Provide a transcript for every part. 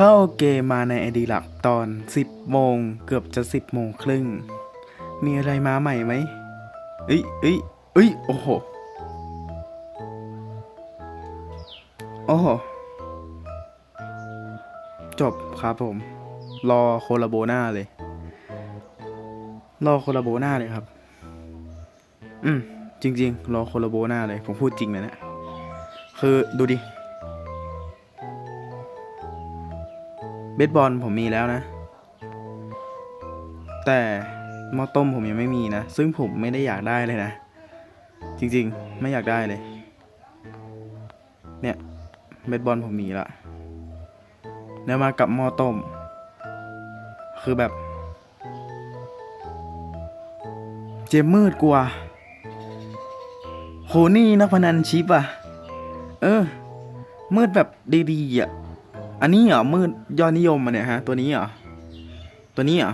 เข้าเกมมาในไอดีหลักตอน 10 โมง เกือบจะ 10 โมงครึ่ง มีอะไรมาใหม่ไหมเอ้ยเอ้ยเอ้ย โอ้โห โอ้โห จบครับผม รอโคลาโบนาเลย รอโคลาโบนาเลยครับ อืม จริง ๆ รอโคลาโบนาเลย ผมพูดจริงเลยเนะ คือดูดิ เบสบอลผมมีแล้วนะ แต่หม้อต้มผมยังไม่มีนะ ซึ่งผมไม่ได้อยากได้เลยนะ จริงๆ ไม่อยากได้เลย เนี่ยเบสบอลผมมีละแล้วมากับหม้อต้ม คือแบบ เจมมืดกว่าโหนี่นักพนันชิปอะเออ มืดแบบดีๆอะ อันนี้เหรอมืดยอดนิยมอะเนี่ยฮะ ตัวนี้เหรอ ตัวนี้เหรอ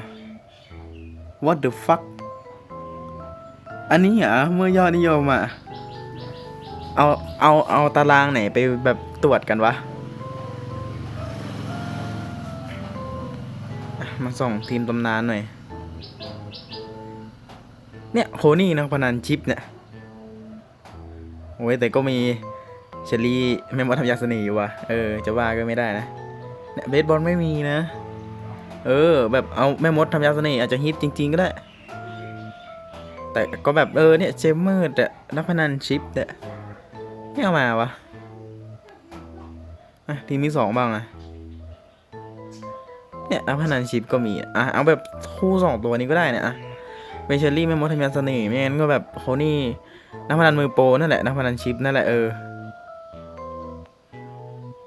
what the fuck อันนี้เหรอเมื่อยอดนิยมอะ เอาเอาเอาตารางไหนไปแบบตรวจกันวะ มาส่องทีมตำนานหน่อย เนี่ยโคนี่นักพนันชิปเนี่ยโอ้ยแต่ก็มี เชลลี่แม่มดทำยาเสน่ห์อยู่ว่ะเออจะว่าก็ไม่ได้นะเนี่ยเบสบอลไม่มีนะ เออ แบบเอาแม่มดทำยาเสน่ห์อาจจะฮิตจริง ๆ ก็ได้ แต่ก็แบบเออเนี่ยเจมเมอร์แต่นักพนันชิปแต่ไม่เอามาวะอะทีมที่สองบ้างนะเนี่ยนักพนันชิปก็มีอะเอาแบบคู่สองตัวนี้ก็ได้เนี่ยอะเบเชอรี่แม่มดทำยาเสน่ห์ไม่งั้นก็แบบโคนี่นักพนันมือโปรนั่นแหละนักพนันชิปนั่นแหละเออ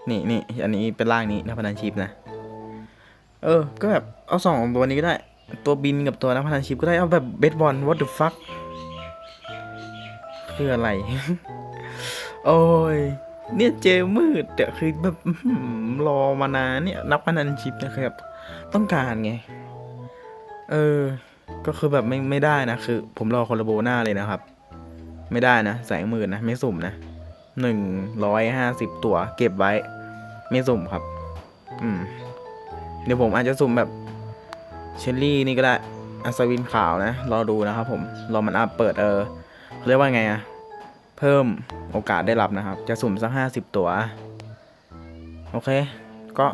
นี่นี่อันนี้เป็นร่างนี้นักพนันชิปนะ เออ ก็แบบเอาสองตัวนี้ก็ได้ ตัวบินกับตัวนักพนันชิปก็ได้ เอาแบบเบสบอล what the fuck คืออะไร โอ้ย เนี่ยเจมืดแต่คือแบบรอมานานเนี่ยนักพนันชิปนะครับ ต้องการไง เออ ก็คือแบบไม่ไม่ได้นะคือ ผมรอคนละโบหน้าเลยนะครับ ไม่ได้นะแสงหมื่นนะ ไม่สุ่มนะหนึ่งร้อยห้าสิบตัวเก็บไว้ ไม่สุ่มครับ อืม เดี๋ยวผมอาจจะสุ่มแบบเชลลี่นี่ก็ได้อัศวินขาวนะ รอดูนะครับผมรอมันอัพเปิดเออเรียกว่าไงอะเพิ่มโอกาสได้รับนะครับ จะสุ่มสักห้าสิบตัว โอเค ก็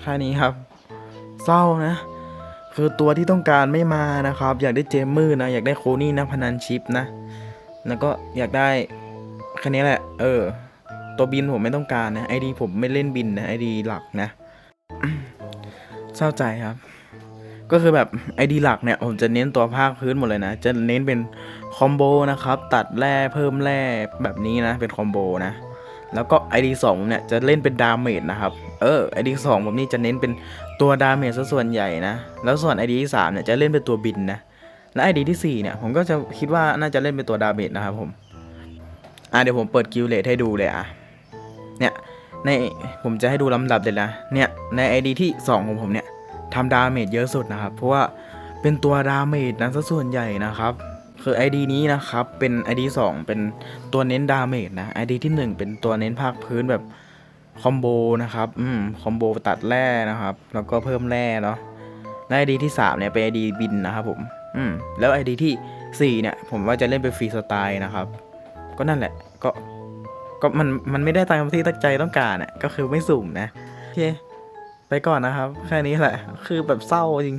แค่นี้ครับ เศร้านะ คือตัวที่ต้องการไม่มานะครับ อยากได้เจมมือนะ อยากได้โคนี่นักพนันชิปนะ แล้วก็อยากได้แค่นี้แหละ เออ ตัวบินผมไม่ต้องการนะไอดีผมไม่เล่นบินนะไอดีหลักนะเศร้าใจครับ ก็คือแบบไอดีหลักเนี่ย ผมจะเน้นตัวภาคพื้นหมดเลยนะ จะเน้นเป็นคอมโบนะครับ ตัดแร่เพิ่มแร่แบบนี้นะ เป็นคอมโบนะ แล้วก็ไอดีสองเนี่ยจะเล่นเป็นดาเมจนะครับ เออไอดีสองผมนี่จะเน้นเป็นตัวดาเมจซะส่วนใหญ่นะ แล้วส่วนไอดีสามเนี่ยจะเล่นเป็นตัวบินนะ และไอดีที่สี่เนี่ยผมก็จะคิดว่าน่าจะเล่นเป็นตัวดาเมจนะครับผม อะเดี๋ยวผมเปิดกิลเลตให้ดูเลยอะ เนี่ยในผมจะให้ดูลำดับเลยนะเนี่ยใน ID ที่ 2 ของผมเนี่ยทำดาเมจเยอะสุดนะครับ เพราะว่าเป็นตัวดาเมจนะซะส่วนใหญ่นะครับ คือ ID นี้นะครับเป็น ID 2 เป็นตัวเน้นดาเมจนะ ID ที่ 1 เป็นตัวเน้นภาคพื้นแบบคอมโบนะครับอืมคอมโบตัดแร่นะครับ แล้วก็เพิ่มแร่เนาะและ ID ที่ 3 เนี่ยเป็น ID บินนะครับผมอืมแล้ว ID ที่ 4 เนี่ย ผมว่าจะเล่นเป็นฟรีสไตล์นะครับ ก็นั่นแหละก็ ก็มันมันไม่ได้ตามที่ตั้งใจต้องการอะก็คือไม่สุ่มนะโอเคไปก่อนนะครับ แค่นี้แหละ คือแบบเศร้าจริง